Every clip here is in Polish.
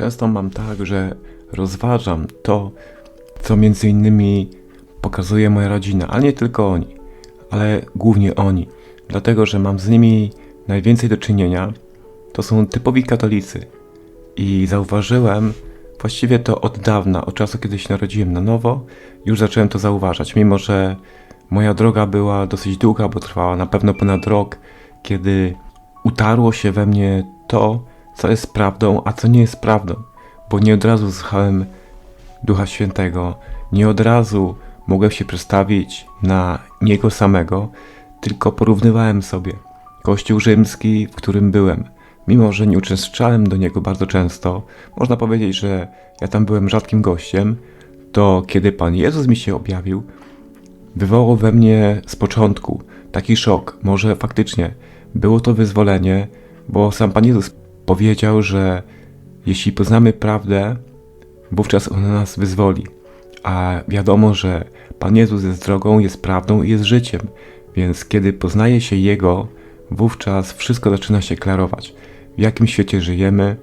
Często mam tak, że rozważam to, co między innymi pokazuje moja rodzina, ale nie tylko oni, ale głównie oni, dlatego że mam z nimi najwięcej do czynienia. To są typowi katolicy. I zauważyłem właściwie to od dawna, od czasu kiedy się narodziłem na nowo, już zacząłem to zauważać, mimo że moja droga była dosyć długa, bo trwała na pewno ponad rok, kiedy utarło się we mnie to, co jest prawdą, a co nie jest prawdą, bo nie od razu słuchałem Ducha Świętego, nie od razu mogłem się przestawić na Niego samego, tylko porównywałem sobie Kościół rzymski, w którym byłem. Mimo, że nie uczęszczałem do niego bardzo często, można powiedzieć, że ja tam byłem rzadkim gościem, to kiedy Pan Jezus mi się objawił, wywołał we mnie z początku taki szok. Może faktycznie było to wyzwolenie, bo sam Pan Jezus powiedział, że jeśli poznamy prawdę, wówczas ona nas wyzwoli. A wiadomo, że Pan Jezus jest drogą, jest prawdą i jest życiem, więc kiedy poznaje się Jego, wówczas wszystko zaczyna się klarować. W jakim świecie żyjemy,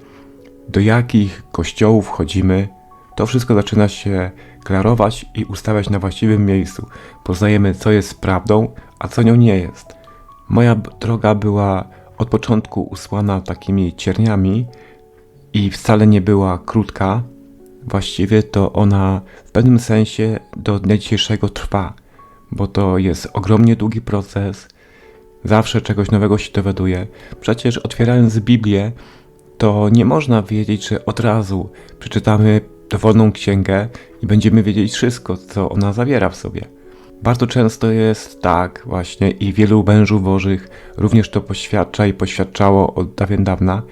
do jakich kościołów chodzimy, to wszystko zaczyna się klarować i ustawiać na właściwym miejscu. Poznajemy, co jest prawdą, a co nią nie jest. Moja droga była od początku usłana takimi cierniami i wcale nie była krótka. Właściwie to ona w pewnym sensie do dnia dzisiejszego trwa, bo to jest ogromnie długi proces. Zawsze czegoś nowego się dowiaduje. Przecież otwierając Biblię, to nie można wiedzieć, że od razu przeczytamy dowolną księgę i będziemy wiedzieć wszystko, co ona zawiera w sobie. Bardzo często jest tak właśnie i wielu mężów bożych również to poświadcza i poświadczało od dawien dawna,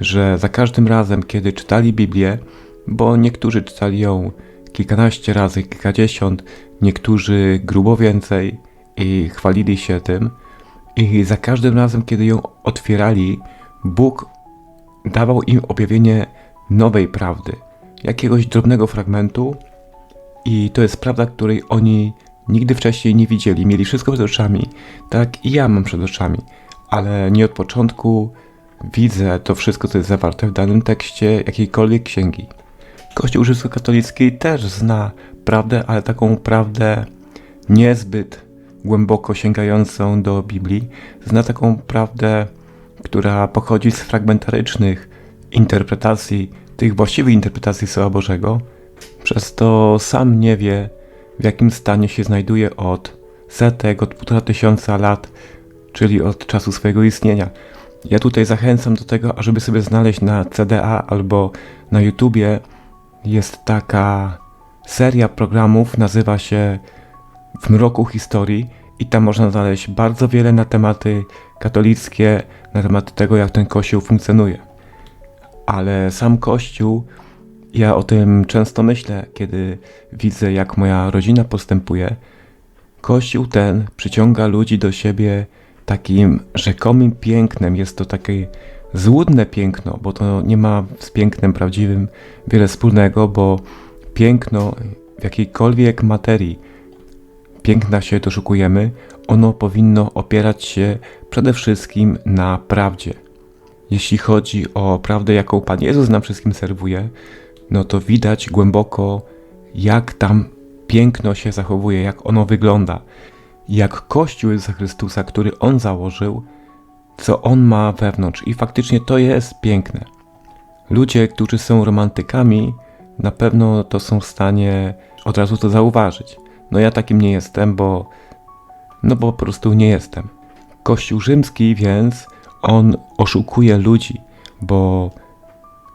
że za każdym razem, kiedy czytali Biblię, bo niektórzy czytali ją kilkanaście razy, kilkadziesiąt, niektórzy grubo więcej i chwalili się tym, i za każdym razem, kiedy ją otwierali, Bóg dawał im objawienie nowej prawdy, jakiegoś drobnego fragmentu, i to jest prawda, której oni nigdy wcześniej nie widzieli. Mieli wszystko przed oczami, tak i ja mam przed oczami, ale nie od początku widzę to wszystko, co jest zawarte w danym tekście jakiejkolwiek księgi. Kościół rzymskokatolicki też zna prawdę, ale taką prawdę niezbyt głęboko sięgającą do Biblii. Zna taką prawdę, która pochodzi z fragmentarycznych interpretacji, tych właściwych interpretacji Słowa Bożego. Przez to sam nie wie, w jakim stanie się znajduje od setek, od półtora tysiąca lat, czyli od czasu swojego istnienia. Ja tutaj zachęcam do tego, ażeby sobie znaleźć na CDA albo na YouTubie jest taka seria programów, nazywa się W mroku historii i tam można znaleźć bardzo wiele na tematy katolickie, na temat tego, jak ten kościół funkcjonuje. Ale sam kościół, ja o tym często myślę, kiedy widzę, jak moja rodzina postępuje. Kościół ten przyciąga ludzi do siebie takim rzekomym pięknem. Jest to takie złudne piękno, bo to nie ma z pięknem prawdziwym wiele wspólnego, bo piękno w jakiejkolwiek materii piękna się doszukujemy, ono powinno opierać się przede wszystkim na prawdzie. Jeśli chodzi o prawdę, jaką Pan Jezus nam wszystkim serwuje, no to widać głęboko, jak tam piękno się zachowuje, jak ono wygląda, jak Kościół Jezusa Chrystusa, który On założył, co On ma wewnątrz. I faktycznie to jest piękne. Ludzie, którzy są romantykami, na pewno to są w stanie od razu to zauważyć. No ja takim nie jestem, bo no bo po prostu nie jestem. Kościół rzymski więc on oszukuje ludzi, bo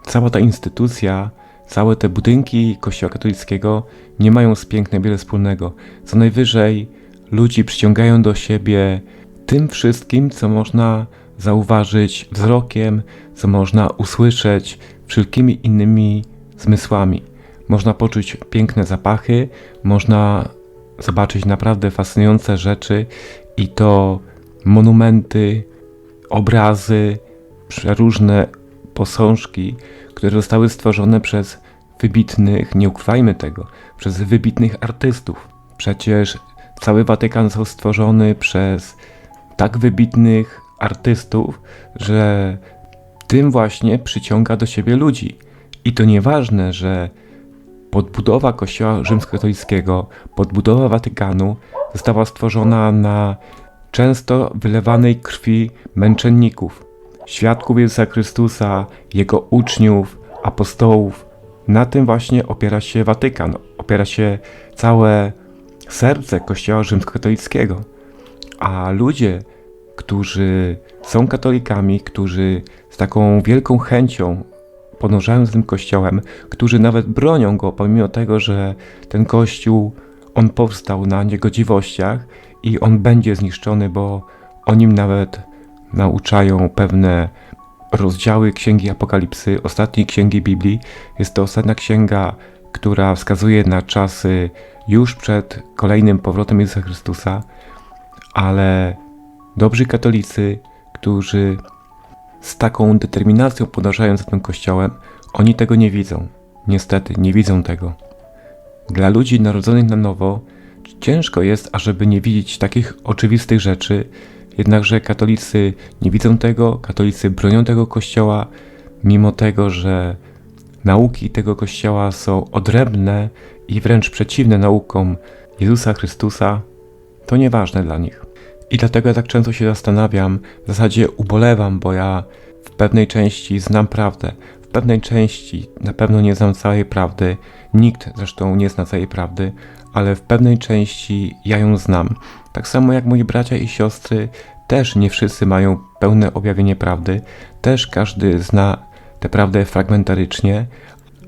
cała ta instytucja, całe te budynki Kościoła katolickiego nie mają z pięknem wiele wspólnego. Co najwyżej ludzi przyciągają do siebie tym wszystkim, co można zauważyć wzrokiem, co można usłyszeć wszelkimi innymi zmysłami. Można poczuć piękne zapachy, można zobaczyć naprawdę fascynujące rzeczy i to monumenty, obrazy, przeróżne posążki, które zostały stworzone przez wybitnych, nie ukrywajmy tego, przez wybitnych artystów. Przecież cały Watykan został stworzony przez tak wybitnych artystów, że tym właśnie przyciąga do siebie ludzi. I to nieważne, że podbudowa Kościoła rzymskokatolickiego, podbudowa Watykanu została stworzona na często wylewanej krwi męczenników, świadków Jezusa Chrystusa, Jego uczniów, apostołów. Na tym właśnie opiera się Watykan, opiera się całe serce Kościoła rzymskokatolickiego. A ludzie, którzy są katolikami, którzy z taką wielką chęcią podążają z tym kościołem, którzy nawet bronią go, pomimo tego, że ten kościół on powstał na niegodziwościach i on będzie zniszczony, bo o nim nawet nauczają pewne rozdziały Księgi Apokalipsy, ostatniej księgi Biblii. Jest to ostatnia księga, która wskazuje na czasy już przed kolejnym powrotem Jezusa Chrystusa, ale dobrzy katolicy, którzy z taką determinacją podążają za tym kościołem, oni tego nie widzą. Niestety, nie widzą tego. Dla ludzi narodzonych na nowo ciężko jest, ażeby nie widzieć takich oczywistych rzeczy, jednakże katolicy nie widzą tego, katolicy bronią tego kościoła, mimo tego, że nauki tego kościoła są odrębne i wręcz przeciwne naukom Jezusa Chrystusa, to nieważne dla nich. I dlatego ja tak często się zastanawiam, w zasadzie ubolewam, bo ja w pewnej części znam prawdę, w pewnej części na pewno nie znam całej prawdy, nikt zresztą nie zna całej prawdy, ale w pewnej części ja ją znam. Tak samo jak moi bracia i siostry, też nie wszyscy mają pełne objawienie prawdy, też każdy zna tę prawdę fragmentarycznie,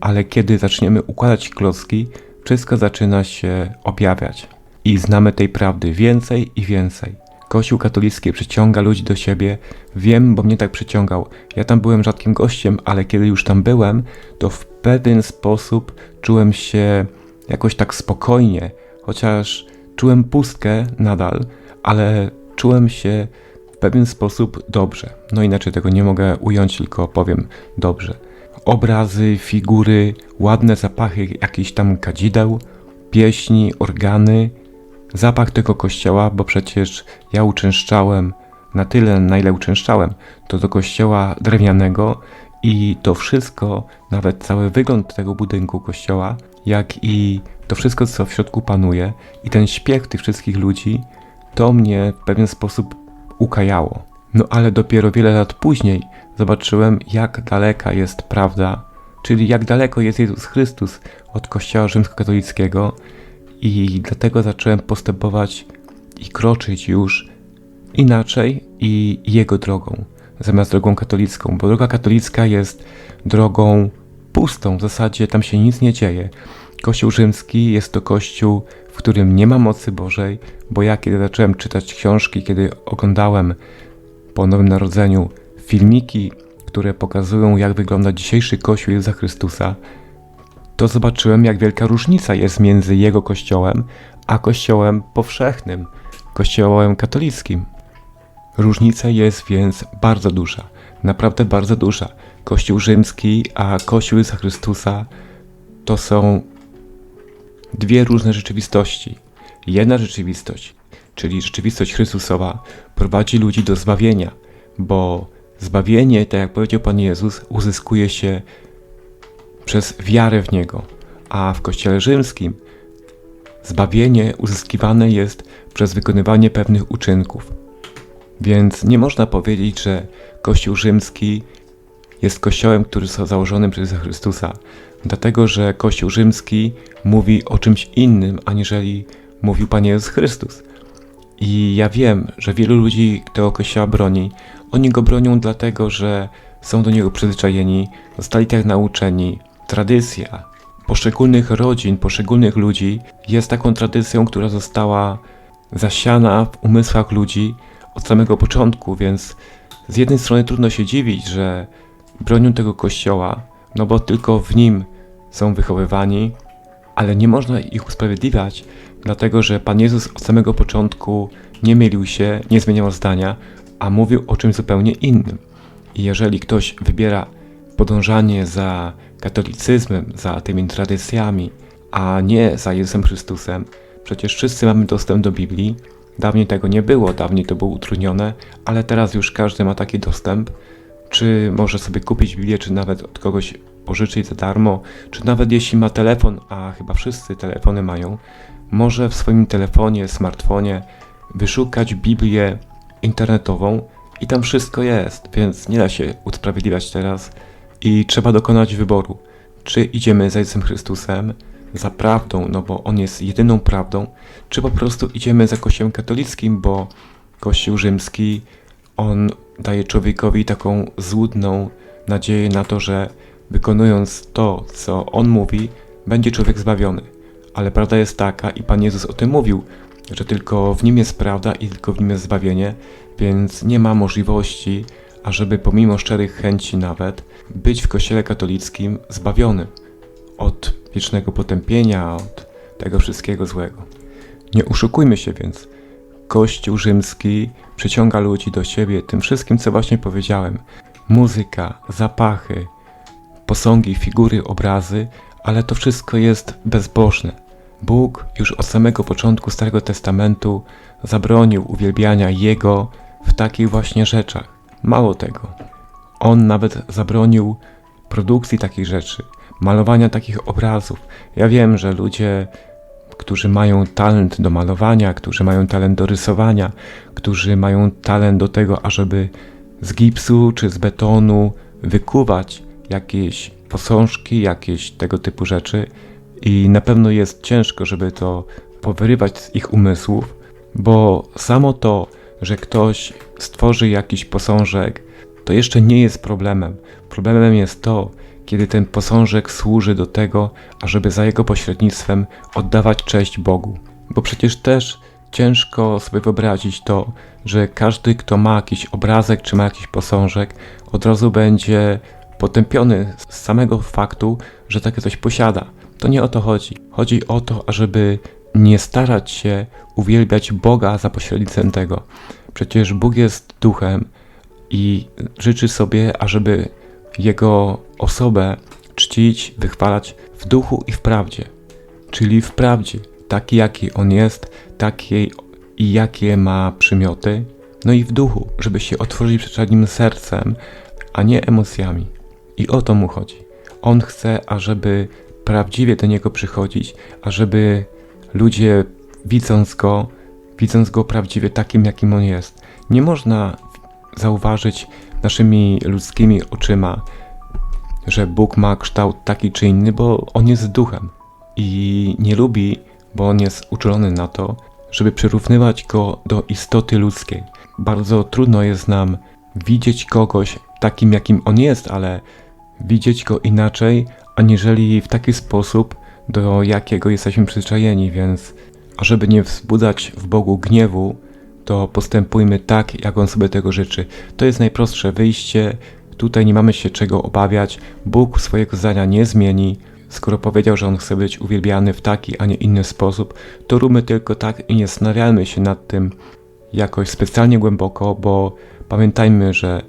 ale kiedy zaczniemy układać klocki, wszystko zaczyna się objawiać. I znamy tej prawdy więcej i więcej. Kościół katolicki przyciąga ludzi do siebie. Wiem, bo mnie tak przyciągał. Ja tam byłem rzadkim gościem, ale kiedy już tam byłem, to w pewien sposób czułem się jakoś tak spokojnie, chociaż czułem pustkę nadal, ale czułem się w pewien sposób dobrze. No inaczej tego nie mogę ująć, tylko powiem dobrze. Obrazy, figury, ładne zapachy jakichś tam kadzideł, pieśni, organy, zapach tego kościoła, bo przecież ja uczęszczałem na tyle, na ile uczęszczałem, to do kościoła drewnianego i to wszystko, nawet cały wygląd tego budynku kościoła, jak i to wszystko, co w środku panuje i ten śpiew tych wszystkich ludzi, to mnie w pewien sposób ukajało. No ale dopiero wiele lat później zobaczyłem, jak daleka jest prawda, czyli jak daleko jest Jezus Chrystus od Kościoła rzymskokatolickiego i dlatego zacząłem postępować i kroczyć już inaczej i jego drogą, zamiast drogą katolicką, bo droga katolicka jest drogą pustą, w zasadzie tam się nic nie dzieje. Kościół rzymski jest to kościół, w którym nie ma mocy Bożej, bo ja kiedy zacząłem czytać książki, kiedy oglądałem po Nowym Narodzeniu filmiki, które pokazują, jak wygląda dzisiejszy Kościół Jezusa Chrystusa, to zobaczyłem, jak wielka różnica jest między jego kościołem a kościołem powszechnym, kościołem katolickim. Różnica jest więc bardzo duża, naprawdę bardzo duża. Kościół rzymski a Kościół Jezusa Chrystusa to są dwie różne rzeczywistości. Jedna rzeczywistość, czyli rzeczywistość Chrystusowa, prowadzi ludzi do zbawienia, bo zbawienie, tak jak powiedział Pan Jezus, uzyskuje się przez wiarę w Niego, a w Kościele Rzymskim zbawienie uzyskiwane jest przez wykonywanie pewnych uczynków. Więc nie można powiedzieć, że Kościół Rzymski jest kościołem, który został założony przez Chrystusa, dlatego że Kościół Rzymski mówi o czymś innym, aniżeli mówił Pan Jezus Chrystus. I ja wiem, że wielu ludzi tego kościoła broni. Oni go bronią dlatego, że są do niego przyzwyczajeni, zostali tak nauczeni, tradycja poszczególnych rodzin, poszczególnych ludzi jest taką tradycją, która została zasiana w umysłach ludzi od samego początku, więc z jednej strony trudno się dziwić, że bronią tego kościoła, no bo tylko w nim są wychowywani, ale nie można ich usprawiedliwiać, dlatego że Pan Jezus od samego początku nie mylił się, nie zmieniał zdania, a mówił o czymś zupełnie innym. I jeżeli ktoś wybiera podążanie za katolicyzmem, za tymi tradycjami, a nie za Jezusem Chrystusem. Przecież wszyscy mamy dostęp do Biblii. Dawniej tego nie było, dawniej to było utrudnione, ale teraz już każdy ma taki dostęp. Czy może sobie kupić Biblię, czy nawet od kogoś pożyczyć za darmo, czy nawet jeśli ma telefon, a chyba wszyscy telefony mają, może w swoim telefonie, smartfonie wyszukać Biblię internetową i tam wszystko jest, więc nie da się usprawiedliwiać teraz i trzeba dokonać wyboru. Czy idziemy za Jezusem Chrystusem, za prawdą, no bo On jest jedyną prawdą, czy po prostu idziemy za Kościołem katolickim, bo Kościół rzymski, on daje człowiekowi taką złudną nadzieję na to, że wykonując to, co On mówi, będzie człowiek zbawiony. Ale prawda jest taka, i Pan Jezus o tym mówił, że tylko w Nim jest prawda i tylko w Nim jest zbawienie, więc nie ma możliwości, ażeby pomimo szczerych chęci nawet, być w Kościele katolickim zbawiony od wiecznego potępienia, od tego wszystkiego złego. Nie oszukujmy się więc. Kościół rzymski przyciąga ludzi do siebie tym wszystkim, co właśnie powiedziałem. Muzyka, zapachy, posągi, figury, obrazy, ale to wszystko jest bezbożne. Bóg już od samego początku Starego Testamentu zabronił uwielbiania Jego w takich właśnie rzeczach. Mało tego, On nawet zabronił produkcji takich rzeczy, malowania takich obrazów. Ja wiem, że ludzie, którzy mają talent do malowania, którzy mają talent do rysowania, którzy mają talent do tego, ażeby z gipsu czy z betonu wykuwać jakieś posążki, jakieś tego typu rzeczy i na pewno jest ciężko, żeby to powyrywać z ich umysłów, bo samo to, że ktoś stworzy jakiś posążek, to jeszcze nie jest problemem. Problemem jest to, kiedy ten posążek służy do tego, ażeby za jego pośrednictwem oddawać cześć Bogu. Bo przecież też ciężko sobie wyobrazić to, że każdy, kto ma jakiś obrazek czy ma jakiś posążek, od razu będzie potępiony z samego faktu, że takie coś posiada. To nie o to chodzi. Chodzi o to, ażeby nie starać się uwielbiać Boga za pośrednictwem tego. Przecież Bóg jest duchem i życzy sobie, ażeby Jego osobę czcić, wychwalać w duchu i w prawdzie. Czyli w prawdzie, taki jaki On jest, takiej i jakie ma przymioty, no i w duchu, żeby się otworzyć przed Nim sercem, a nie emocjami. I o to Mu chodzi. On chce, ażeby prawdziwie do Niego przychodzić, ażeby ludzie widząc Go, widząc Go prawdziwie takim, jakim On jest. Nie można zauważyć naszymi ludzkimi oczyma, że Bóg ma kształt taki czy inny, bo On jest duchem i nie lubi, bo On jest uczulony na to, żeby przyrównywać Go do istoty ludzkiej. Bardzo trudno jest nam widzieć kogoś takim, jakim On jest, ale widzieć Go inaczej, aniżeli w taki sposób, do jakiego jesteśmy przyzwyczajeni, więc ażeby nie wzbudzać w Bogu gniewu, to postępujmy tak, jak On sobie tego życzy. To jest najprostsze wyjście. Tutaj nie mamy się czego obawiać. Bóg swojego zdania nie zmieni. Skoro powiedział, że On chce być uwielbiany w taki, a nie inny sposób, to róbmy tylko tak i nie zastanawiajmy się nad tym jakoś specjalnie głęboko, bo pamiętajmy, że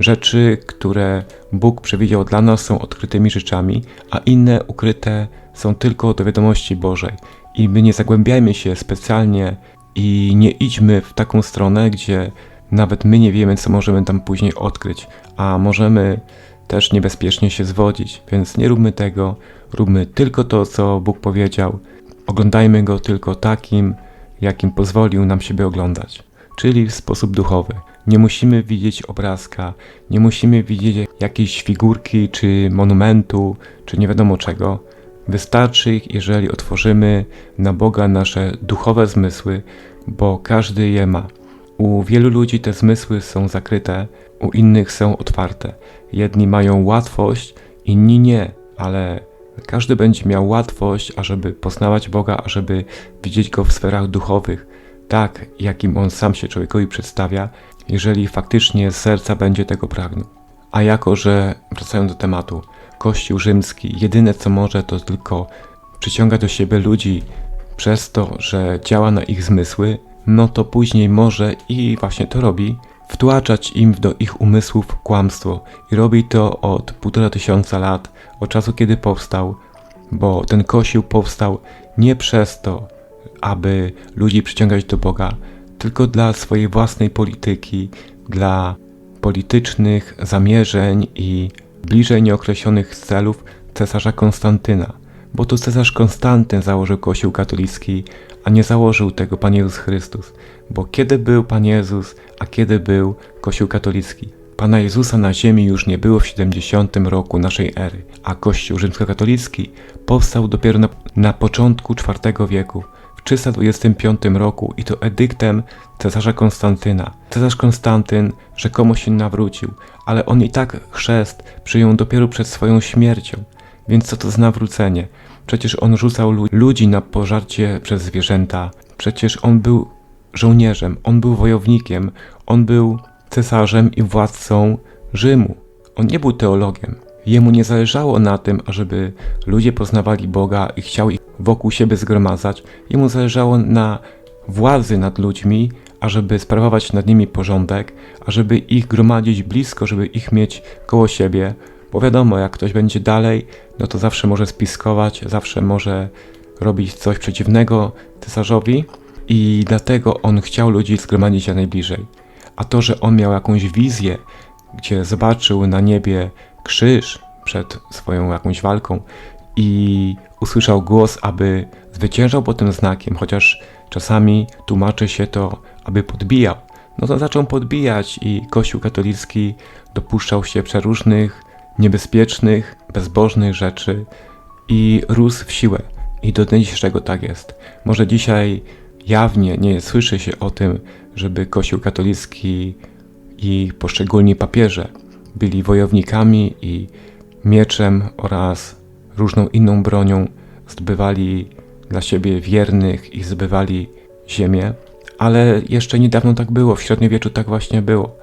rzeczy, które Bóg przewidział dla nas są odkrytymi rzeczami, a inne ukryte są tylko do wiadomości Bożej. I my nie zagłębiajmy się specjalnie i nie idźmy w taką stronę, gdzie nawet my nie wiemy, co możemy tam później odkryć, a możemy też niebezpiecznie się zwodzić, więc nie róbmy tego, róbmy tylko to, co Bóg powiedział, oglądajmy Go tylko takim, jakim pozwolił nam siebie oglądać, czyli w sposób duchowy. Nie musimy widzieć obrazka, nie musimy widzieć jakiejś figurki, czy monumentu, czy nie wiadomo czego. Wystarczy, jeżeli otworzymy na Boga nasze duchowe zmysły, bo każdy je ma. U wielu ludzi te zmysły są zakryte, u innych są otwarte. Jedni mają łatwość, inni nie, ale każdy będzie miał łatwość, ażeby poznawać Boga, ażeby widzieć Go w sferach duchowych, tak jakim On sam się człowiekowi przedstawia, jeżeli faktycznie serca będzie tego pragnął. A jako, że wracając do tematu, Kościół rzymski jedyne co może to tylko przyciąga do siebie ludzi przez to, że działa na ich zmysły, no to później może i właśnie to robi, wtłaczać im do ich umysłów kłamstwo. I robi to od półtora tysiąca lat, od czasu kiedy powstał, bo ten kościół powstał nie przez to, aby ludzi przyciągać do Boga, tylko dla swojej własnej polityki, dla politycznych zamierzeń i bliżej nieokreślonych celów cesarza Konstantyna, bo to cesarz Konstantyn założył Kościół katolicki, a nie założył tego Pan Jezus Chrystus, bo kiedy był Pan Jezus, a kiedy był Kościół katolicki? Pana Jezusa na ziemi już nie było w 70 roku naszej ery, a Kościół rzymskokatolicki powstał dopiero na, na początku IV wieku, w 325 roku i to edyktem cesarza Konstantyna. Cesarz Konstantyn rzekomo się nawrócił, ale on i tak chrzest przyjął dopiero przed swoją śmiercią. Więc co to za nawrócenie? Przecież on rzucał lu- ludzi na pożarcie przez zwierzęta. Przecież on był żołnierzem, on był wojownikiem, on był cesarzem i władcą Rzymu. On nie był teologiem. Jemu nie zależało na tym, ażeby ludzie poznawali Boga i chciał ich wokół siebie zgromadzać. Jemu zależało na władzy nad ludźmi, ażeby sprawować nad nimi porządek, ażeby ich gromadzić blisko, żeby ich mieć koło siebie. Bo wiadomo, jak ktoś będzie dalej, no to zawsze może spiskować, zawsze może robić coś przeciwnego cesarzowi i dlatego on chciał ludzi zgromadzić jak najbliżej. A to, że on miał jakąś wizję, gdzie zobaczył na niebie krzyż przed swoją jakąś walką i usłyszał głos, aby zwyciężał pod tym znakiem, chociaż czasami tłumaczy się to, aby podbijał. No to zaczął podbijać i Kościół katolicki dopuszczał się przeróżnych, niebezpiecznych, bezbożnych rzeczy i rósł w siłę. I do dnia dzisiejszego tak jest. Może dzisiaj jawnie nie słyszy się o tym, żeby Kościół katolicki i poszczególni papieże byli wojownikami i mieczem oraz różną inną bronią zdobywali dla siebie wiernych i zdobywali ziemię, ale jeszcze niedawno tak było, w średniowieczu tak właśnie było.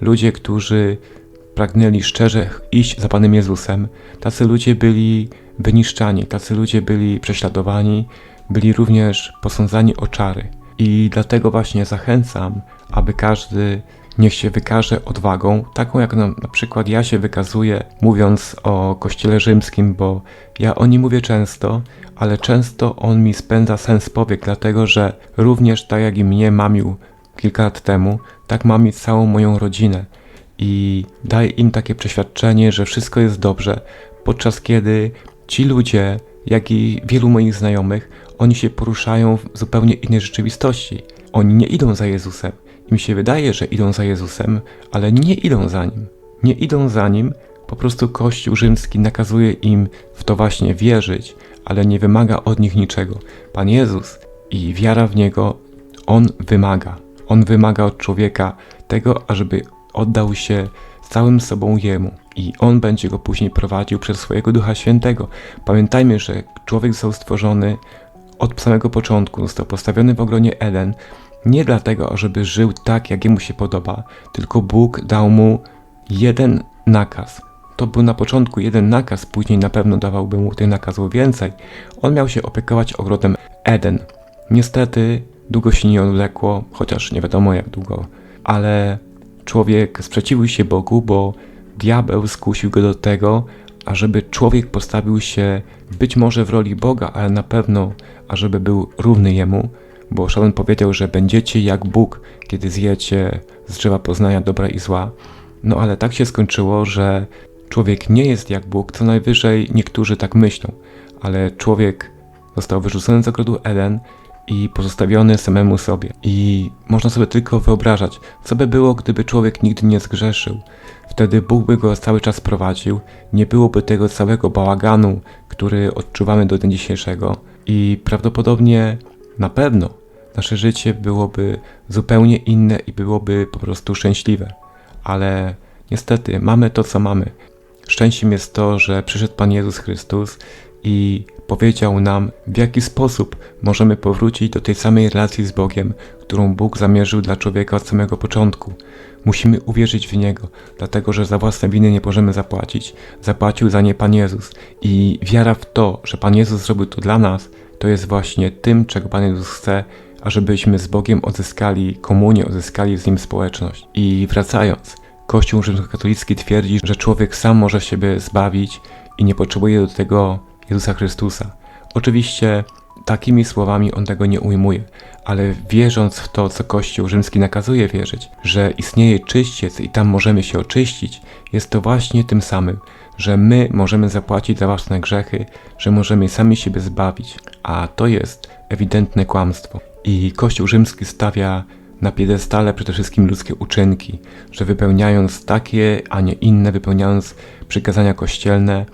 Ludzie, którzy pragnęli szczerze iść za Panem Jezusem, tacy ludzie byli wyniszczani, tacy ludzie byli prześladowani, byli również posądzani o czary. I dlatego właśnie zachęcam, aby każdy niech się wykaże odwagą, taką jak na, na przykład ja się wykazuję, mówiąc o Kościele Rzymskim, bo ja o nim mówię często, ale często on mi spędza sens powiek, dlatego że również tak jak i mnie mamił kilka lat temu, tak mami całą moją rodzinę i daje im takie przeświadczenie, że wszystko jest dobrze, podczas kiedy ci ludzie, jak i wielu moich znajomych, oni się poruszają w zupełnie innej rzeczywistości. Oni nie idą za Jezusem. Im się wydaje, że idą za Jezusem, ale nie idą za nim. Nie idą za nim, po prostu Kościół rzymski nakazuje im w to właśnie wierzyć, ale nie wymaga od nich niczego. Pan Jezus i wiara w Niego, On wymaga. On wymaga od człowieka tego, ażeby oddał się całym sobą Jemu i On będzie go później prowadził przez swojego Ducha Świętego. Pamiętajmy, że człowiek został stworzony od samego początku, został postawiony w ogronie Eden nie dlatego, żeby żył tak, jak jemu się podoba, tylko Bóg dał mu jeden nakaz. To był na początku jeden nakaz, później na pewno dawałby mu tych nakazów więcej. On miał się opiekować ogrodem Eden. Niestety długo się nie odwlekło, chociaż nie wiadomo jak długo, ale człowiek sprzeciwił się Bogu, bo diabeł skusił go do tego, ażeby człowiek postawił się być może w roli Boga, ale na pewno, ażeby był równy Jemu, bo szatan powiedział, że będziecie jak Bóg, kiedy zjecie z drzewa poznania dobra i zła. No ale tak się skończyło, że człowiek nie jest jak Bóg, co najwyżej niektórzy tak myślą, ale człowiek został wyrzucony z ogrodu Eden i pozostawiony samemu sobie. I można sobie tylko wyobrażać, co by było, gdyby człowiek nigdy nie zgrzeszył. Wtedy Bóg by go cały czas prowadził, nie byłoby tego całego bałaganu, który odczuwamy do dnia dzisiejszego i prawdopodobnie na pewno nasze życie byłoby zupełnie inne i byłoby po prostu szczęśliwe. Ale niestety mamy to, co mamy. Szczęściem jest to, że przyszedł Pan Jezus Chrystus i powiedział nam, w jaki sposób możemy powrócić do tej samej relacji z Bogiem, którą Bóg zamierzył dla człowieka od samego początku. Musimy uwierzyć w Niego, dlatego że za własne winy nie możemy zapłacić. Zapłacił za nie Pan Jezus. I wiara w to, że Pan Jezus zrobił to dla nas, to jest właśnie tym, czego Pan Jezus chce, ażebyśmy z Bogiem odzyskali komunię, odzyskali z Nim społeczność. I wracając, Kościół rzymskokatolicki twierdzi, że człowiek sam może siebie zbawić i nie potrzebuje do tego Jezusa Chrystusa. Oczywiście takimi słowami on tego nie ujmuje, ale wierząc w to, co Kościół rzymski nakazuje wierzyć, że istnieje czyściec i tam możemy się oczyścić, jest to właśnie tym samym. Że my możemy zapłacić za własne grzechy, że możemy sami siebie zbawić, a to jest ewidentne kłamstwo. I Kościół rzymski stawia na piedestale przede wszystkim ludzkie uczynki, że wypełniając takie, a nie inne, wypełniając przykazania kościelne,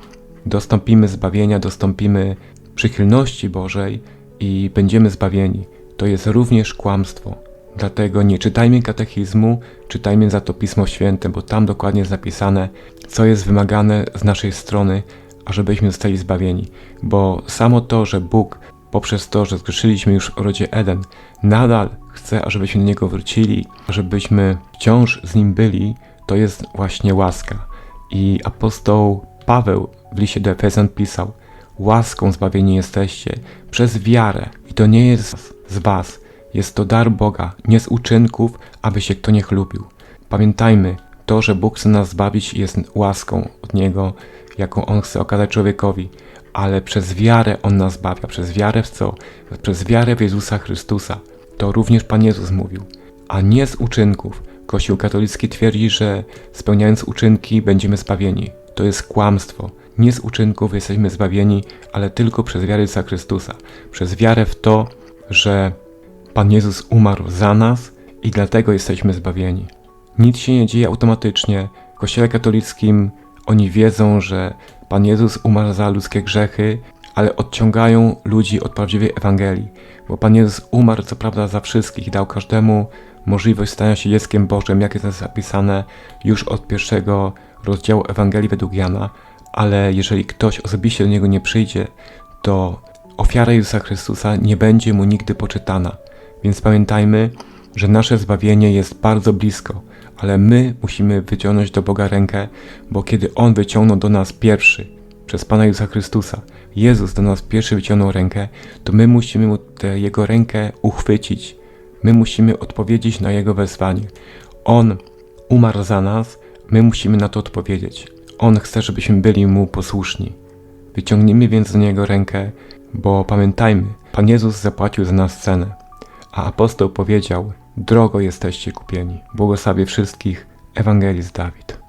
dostąpimy zbawienia, dostąpimy przychylności Bożej i będziemy zbawieni. To jest również kłamstwo. Dlatego nie czytajmy katechizmu, czytajmy za to Pismo Święte, bo tam dokładnie jest napisane, co jest wymagane z naszej strony, ażebyśmy zostali zbawieni. Bo samo to, że Bóg poprzez to, że zgrzeszyliśmy już w rodzie Eden, nadal chce, ażebyśmy do Niego wrócili, ażebyśmy wciąż z Nim byli, to jest właśnie łaska. I apostoł Paweł w liście do Efezjan pisał, łaską zbawieni jesteście przez wiarę. I to nie jest z was, jest to dar Boga, nie z uczynków, aby się kto nie chlubił. Pamiętajmy, to, że Bóg chce nas zbawić jest łaską od Niego, jaką On chce okazać człowiekowi, ale przez wiarę On nas zbawia. Przez wiarę w co? Przez wiarę w Jezusa Chrystusa. To również Pan Jezus mówił, a nie z uczynków. Kościół katolicki twierdzi, że spełniając uczynki będziemy zbawieni. To jest kłamstwo. Nie z uczynków jesteśmy zbawieni, ale tylko przez wiarę Jezusa Chrystusa. Przez wiarę w to, że Pan Jezus umarł za nas i dlatego jesteśmy zbawieni. Nic się nie dzieje automatycznie. W Kościele katolickim oni wiedzą, że Pan Jezus umarł za ludzkie grzechy, ale odciągają ludzi od prawdziwej Ewangelii. Bo Pan Jezus umarł co prawda za wszystkich, dał każdemu możliwość stania się dzieckiem Bożym, jak jest zapisane już od pierwszego rozdziału Ewangelii według Jana, ale jeżeli ktoś osobiście do Niego nie przyjdzie, to ofiara Jezusa Chrystusa nie będzie mu nigdy poczytana. Więc pamiętajmy, że nasze zbawienie jest bardzo blisko, ale my musimy wyciągnąć do Boga rękę, bo kiedy On wyciągnął do nas pierwszy, przez Pana Jezusa Chrystusa, Jezus do nas pierwszy wyciągnął rękę, to my musimy mu tę Jego rękę uchwycić. My musimy odpowiedzieć na Jego wezwanie. On umarł za nas, my musimy na to odpowiedzieć. On chce, żebyśmy byli Mu posłuszni. Wyciągnijmy więc do Niego rękę, bo pamiętajmy, Pan Jezus zapłacił za nas cenę. A apostoł powiedział, drogo jesteście kupieni. Błogosławię wszystkich, Ewangelist Dawid.